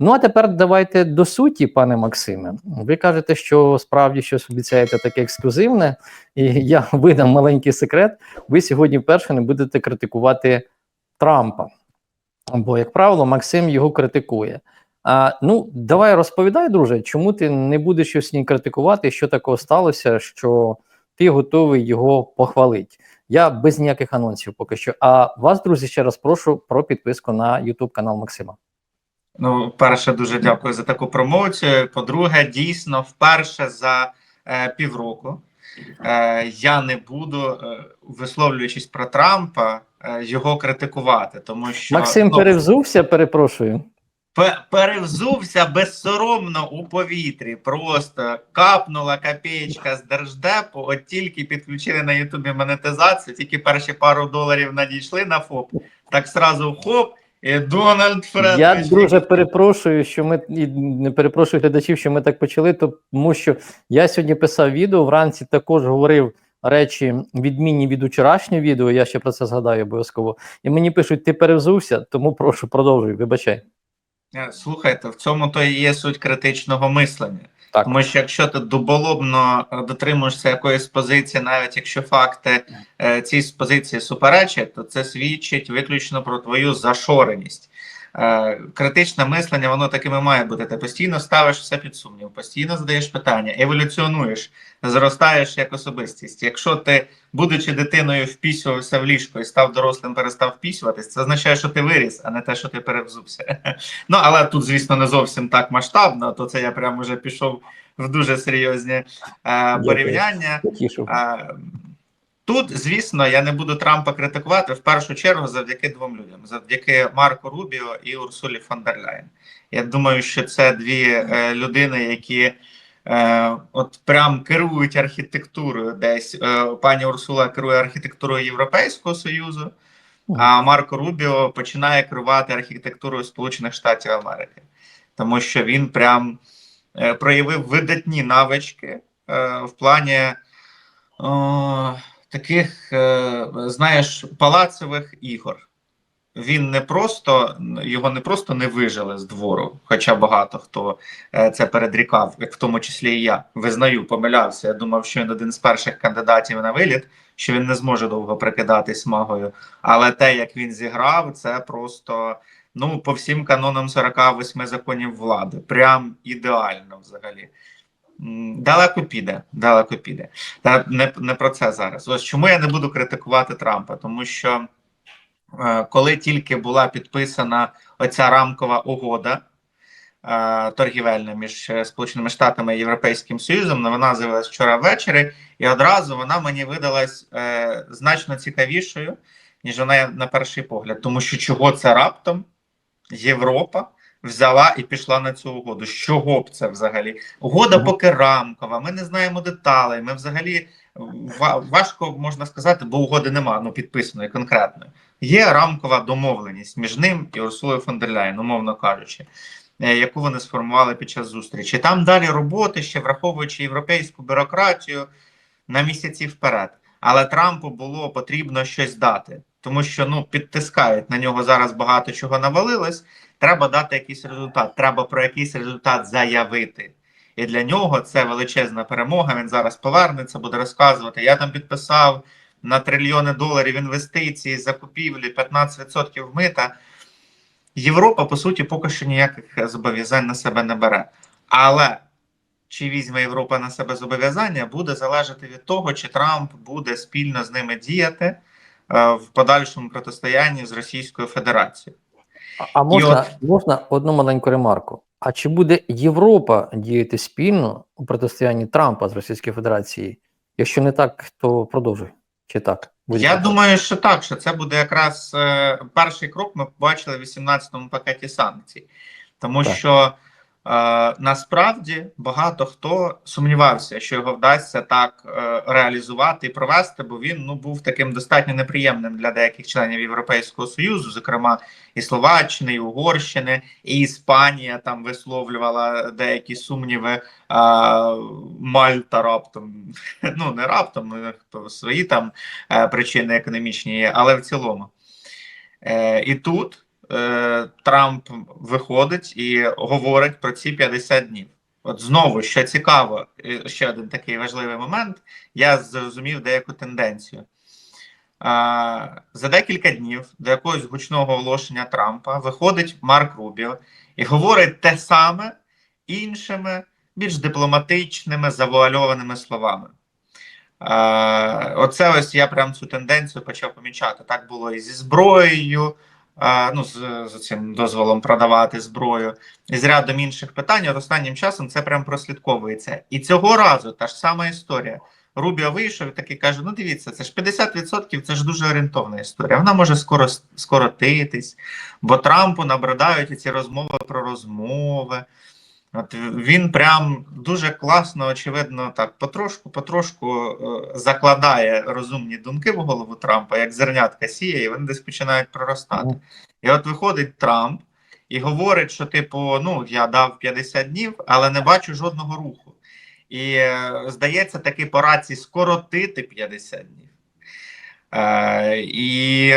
Ну а тепер давайте до суті, пане Максиме. Ви кажете, що справді щось обіцяєте таке ексклюзивне, і я видам маленький секрет. Ви сьогодні вперше не будете критикувати Трампа. Бо, як правило, Максим його критикує. А, ну, давай розповідай, друже, чому ти не будеш щось ні критикувати, що такого сталося, що ти готовий його похвалити. Я без ніяких анонсів поки що. А вас, друзі, ще раз прошу про підписку на YouTube канал Максима. Ну, перше, дуже дякую за таку промоцію. По-друге, дійсно, вперше за е, півроку е, я не буду, е, висловлюючись про Трампа, е, його критикувати, тому що Максим ну, перевзувся, перепрошую. перевзувся безсоромно у повітрі. Просто капнула копеечка з держдепу. От тільки підключили на Ютубі монетизацію, тільки перші пару доларів надійшли на ФОП, так сразу хоп. Дональд Фредович. Я дуже перепрошую, що ми і не перепрошую глядачів, що ми так почали, тому що я сьогодні писав відео, вранці також говорив речі відмінні від вчорашнього відео. Я ще про це згадаю обов'язково. І мені пишуть: ти перевзувся, тому прошу продовжуй. Вибачай. Е, Слухайте, в цьому то і є суть критичного мислення. Так. Тому що якщо ти дуболобно дотримуєшся якоїсь позиції, навіть якщо факти е, цій позиції суперечать, то це свідчить виключно про твою зашореність. Е, критичне мислення, воно такими має бути. Ти постійно ставиш все під сумнів, постійно задаєш питання, еволюціонуєш, зростаєш як особистість. Якщо ти, будучи дитиною, впісювався в ліжко і став дорослим, перестав впісюватись, це означає, що ти виріс, а не те, що ти перевзувся. Ну але тут, звісно, не зовсім так масштабно, то це я прямо вже пішов в дуже серйозні е, порівняння. Е, Тут, звісно, я не буду Трампа критикувати в першу чергу завдяки двом людям: завдяки Марку Рубіо і Урсулі фон дер Ляєн. Я думаю, що це дві е, людини, які е, от прям керують архітектурою. Десь е, пані Урсула керує архітектурою Європейського Союзу, а Марко Рубіо починає керувати архітектурою Сполучених Штатів Америки, тому що він прям е, проявив видатні навички е, в плані. О, таких, е, знаєш, палацевих ігор. Він не просто його не просто не вижили з двору, хоча багато хто е, це передрікав, в тому числі і я. Визнаю, помилявся. Я думав, що він один з перших кандидатів на виліт, що він не зможе довго прикидатись магою. Але те, як він зіграв, це просто ну по всім канонам 48 законів влади. Прям ідеально взагалі. Далеко піде, далеко піде. Та не, не про це зараз. Ось чому я не буду критикувати Трампа, тому що е, коли тільки була підписана оця рамкова угода е, торгівельна між Сполученими Штатами і Європейським Союзом, ну, вона з'явилась вчора ввечері, і одразу вона мені видалась е, значно цікавішою, ніж вона на перший погляд. Тому що чого це раптом Європа взяла і пішла на цю угоду. З чого б це взагалі? Угода поки рамкова, ми не знаємо деталей. Ми взагалі важко можна сказати, бо угоди нема, ну підписаної конкретної. Є рамкова домовленість між ним і Урсулою фон дер Ляєн, умовно кажучи, е, яку вони сформували під час зустрічі. Там далі роботи, ще враховуючи європейську бюрократію на місяці вперед. Але Трампу було потрібно щось дати, тому що ну підтискають на нього зараз багато чого навалилось. Треба дати якийсь результат. Треба про якийсь результат заявити. І для нього це величезна перемога. Він зараз повернеться, буде розказувати. Я там підписав на трильйони доларів інвестицій, закупівлі, 15% мита. Європа, по суті, поки що ніяких зобов'язань на себе не бере. Але чи візьме Європа на себе зобов'язання, буде залежати від того, чи Трамп буде спільно з ними діяти в подальшому протистоянні з Російською Федерацією. А- можна, от- можна одну маленьку ремарку? А чи буде Європа діяти спільно у протистоянні Трампа з Російською Федерацією? Якщо не так, то продовжуй. Чи так? Я так. думаю, що так, що це буде якраз е, перший крок. Ми побачили в 18-му пакеті санкцій, тому Так. що е, насправді багато хто сумнівався, що його вдасться так е, реалізувати і провести, бо він ну був таким достатньо неприємним для деяких членів Європейського союзу, зокрема і Словаччини, і Угорщини, і Іспанія там висловлювала деякі сумніви. А, Мальта раптом, ну не раптом, хто свої там е, причини економічні є, але в цілому. Е, і тут е, Трамп виходить і говорить про ці 50 днів. От знову, що цікаво, е, ще один такий важливий момент, я зрозумів деяку тенденцію. За декілька днів до якогось гучного оголошення Трампа виходить Марк Рубіо і говорить те саме іншими, більш дипломатичними, завуальованими словами. Е, Оце ось я прям цю тенденцію почав помічати. Так було і зі зброєю, е, ну, з, з цим дозволом продавати зброю, і з рядом інших питань. От останнім часом це прям прослідковується. І цього разу та ж сама історія. Рубіо вийшов і такий каже: ну дивіться, це ж 50%, це ж дуже орієнтовна історія. Вона може скоро скоротитись, бо Трампу набридають ці розмови про розмови. От він прям дуже класно, очевидно, так потрошку, потрошку е, закладає розумні думки в голову Трампа, як зернятка сіє, і вони десь починають проростати. І от виходить Трамп і говорить, що, типу, ну я дав 50 днів, але не бачу жодного руху. І е, здається, таки по рації скоротити 50 днів. Е, і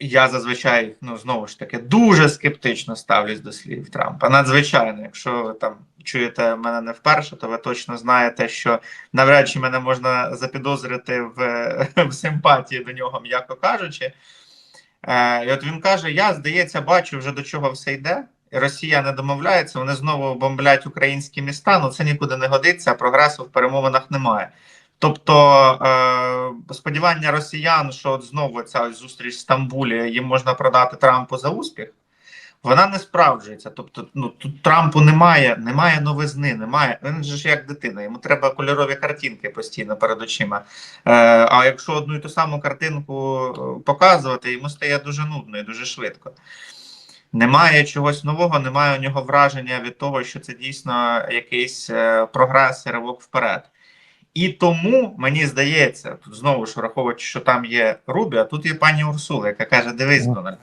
я зазвичай, ну знову ж таки, дуже скептично ставлюсь до слів Трампа. Надзвичайно, якщо ви там чуєте мене не вперше, то ви точно знаєте, що навряд чи мене можна запідозрити в, в симпатії до нього, м'яко кажучи. Е, і от він каже: Я, здається, бачу вже до чого все йде. Росія не домовляється, вони знову бомблять українські міста. Ну це нікуди не годиться, прогресу в перемовинах немає. Тобто е, сподівання росіян, що от знову ця зустріч в Стамбулі їм можна продати Трампу за успіх, вона не справджується. Тобто, ну тут Трампу немає, немає новизни, немає. Він же ж як дитина, йому треба кольорові картинки постійно перед очима. Е, а якщо одну і ту саму картинку е, показувати, йому стає дуже нудно і дуже швидко. Немає чогось нового, немає у нього враження від того, що це дійсно якийсь прогрес і ривок вперед. І тому мені здається, тут знову ж враховуючи, що там є Рубі, а тут є пані Урсула, яка каже: Дивись. Дональд,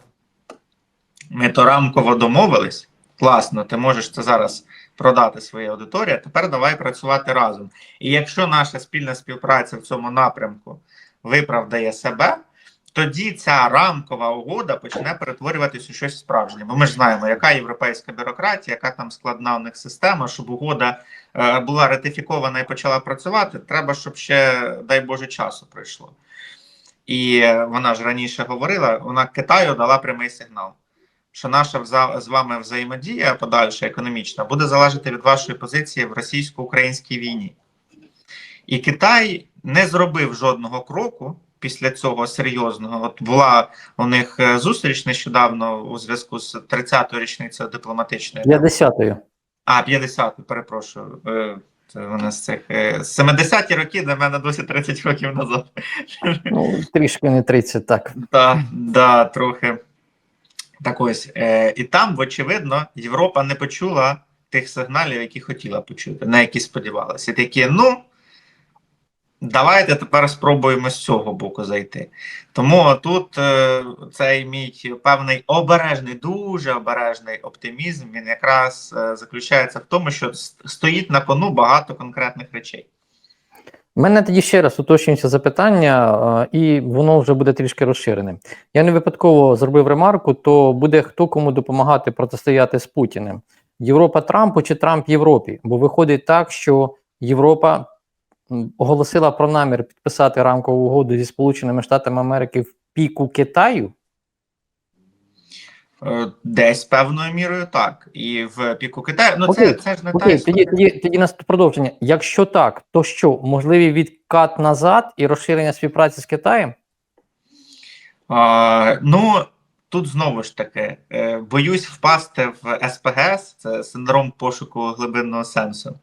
ми то рамково домовились. Класно, ти можеш це зараз продати своїй аудиторії. Тепер давай працювати разом. І якщо наша спільна співпраця в цьому напрямку виправдає себе, тоді ця рамкова угода почне перетворюватись у щось справжнє. Бо ми ж знаємо, яка європейська бюрократія, яка там складна у них система, щоб угода е, була ратифікована і почала працювати. Треба, щоб ще, дай Боже, часу пройшло. І вона ж раніше говорила, вона Китаю дала прямий сигнал, що наша з вами взаємодія подальша економічна буде залежати від вашої позиції в російсько-українській війні. І Китай не зробив жодного кроку після цього серйозного. От була у них е, зустріч нещодавно у зв'язку з 30-ю річницею дипломатичної 50-ю. а, 50, перепрошую. Е, Це вони з цих е, 70-ті роки для мене досі 30 років назад. Ну, трішки не 30, так. Да, да, трохи. Так ось. Е, і там, очевидно, Європа не почула тих сигналів, які хотіла почути, на які сподівалася. І такі, ну. Давайте тепер спробуємо з цього боку зайти. Тому тут е, цей мій певний обережний, дуже обережний оптимізм. Він якраз е, заключається в тому, що стоїть на кону багато конкретних речей. У мене тоді ще раз уточнюється запитання, е, і воно вже буде трішки розширене. Я не випадково зробив ремарку, то буде хто кому допомагати протистояти з Путіним. Європа Трампу чи Трамп Європі? Бо виходить так, що Європа оголосила про намір підписати рамкову угоду зі Сполученими Штатами Америки в піку Китаю. Е, Десь певною мірою так. І в піку Китаю. Ну, Окей, це, це ж не Окей, історія. тоді, тоді, тоді нас продовження. Якщо так, то що можливий відкат назад і розширення співпраці з Китаєм? А, ну, тут знову ж таки, е, боюсь впасти в СПГС, це синдром пошуку глибинного сенсу.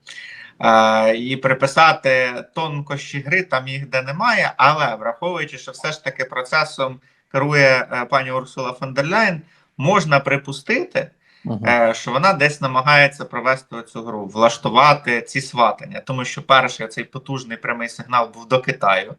Е, і приписати тонкощі гри там їх де немає, але враховуючи, що все ж таки процесом керує е, пані Урсула фон дер Ляйн, можна припустити, Uh -huh. що вона десь намагається провести цю гру, влаштувати ці сватання, тому що перший цей потужний прямий сигнал був до Китаю.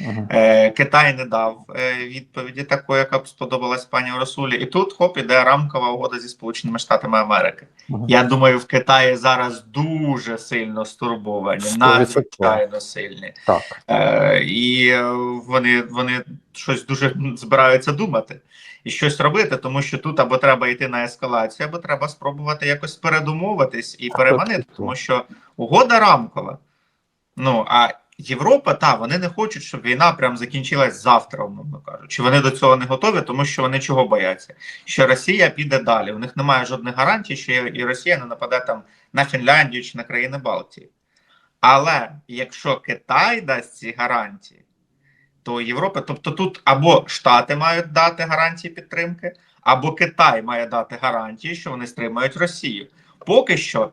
Мгм. Е, Китай не дав е, відповіді такої, яка б сподобалась пані Расулі. І тут хоп іде рамкова угода зі Сполученими Штатами Америки. Мгм. Я думаю, в Китаї зараз дуже сильно стурбовані, надзвичайно сильні. Так. Е, і вони, вони щось дуже збираються думати і щось робити, тому що тут або треба йти на ескалацію, або треба спробувати якось передумовитись і переманити, тому що угода рамкова. Ну а Європа, та вони не хочуть, щоб війна прям закінчилась завтра, умовно кажучи. Вони до цього не готові, тому що вони чого бояться? Що Росія піде далі. У них немає жодних гарантій, що і Росія не нападе там на Фінляндію чи на країни Балтії. Але якщо Китай дасть ці гарантії, то Європа, тобто тут або Штати мають дати гарантії підтримки, або Китай має дати гарантії, що вони стримають Росію. Поки що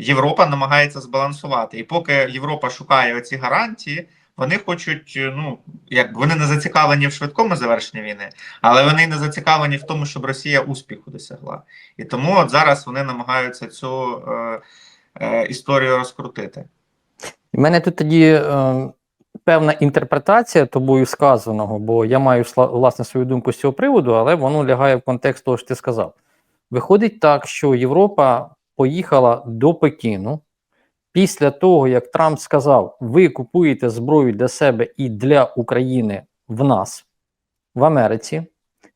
Європа намагається збалансувати, і поки Європа шукає оці гарантії, вони хочуть, ну як вони не зацікавлені в швидкому завершенні війни, але вони не зацікавлені в тому, щоб Росія успіху досягла. І тому от зараз вони намагаються цю е, е, історію розкрутити. У мене тут тоді е, певна інтерпретація тобою сказаного, бо я маю власне свою думку з цього приводу, але воно лягає в контекст того, що ти сказав. Виходить так, що Європа поїхала до Пекіну після того, як Трамп сказав: ви купуєте зброю для себе і для України в нас, в Америці.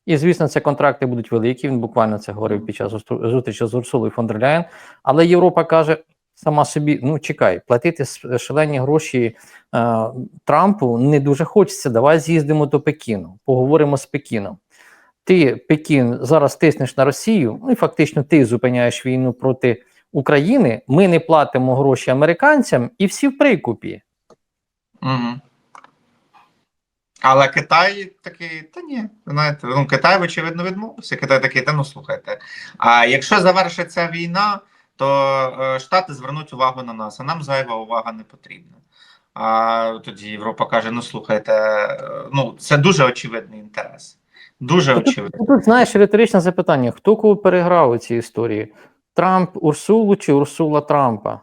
І, звісно, ці контракти будуть великі. Він буквально це говорив під час зустрічі з Урсулою фон дер Ляєн. Але Європа каже сама собі: ну чекай, платити шалені гроші е, Трампу не дуже хочеться. Давай з'їздимо до Пекіну, поговоримо з Пекіном. Ти, Пекін, зараз тиснеш на Росію, ну і фактично ти зупиняєш війну проти України. Ми не платимо гроші американцям, і всі в прикупі. Угу. Але Китай такий, та ні, знаєте, ну Китай, очевидно, відмовився. Китай такий, та ну слухайте. А якщо завершиться війна, то е, Штати звернуть увагу на нас, а нам зайва увага не потрібна. А тоді Європа каже: ну слухайте, е, ну це дуже очевидний інтерес. Дуже Тут, очевидний. тут знаєш риторичне запитання: хто кого переграв у цій історії? Трамп Урсулу чи Урсула Трампа?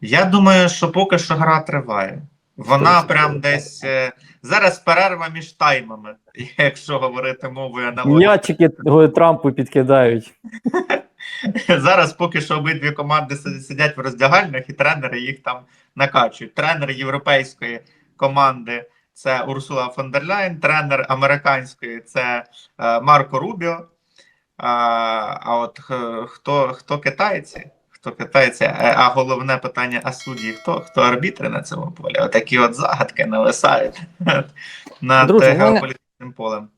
Я думаю, що поки що гра триває. Вона Сто прям десь е, зараз перерва між таймами, якщо говорити мовою аналогії. М'ячики Трампу підкидають. Зараз поки що обидві команди сидять в роздягальнях, і тренери їх там накачують. Тренер європейської команди це Урсула фон дер Ляйн, тренер американської це е, Марко Рубіо. А, а от хто, хто китайці? Хто китайці? Е, А головне питання: а судді хто? Хто арбітри на цьому полі? Отакі от загадки нависають над Друзі, геополітичним мене- полем.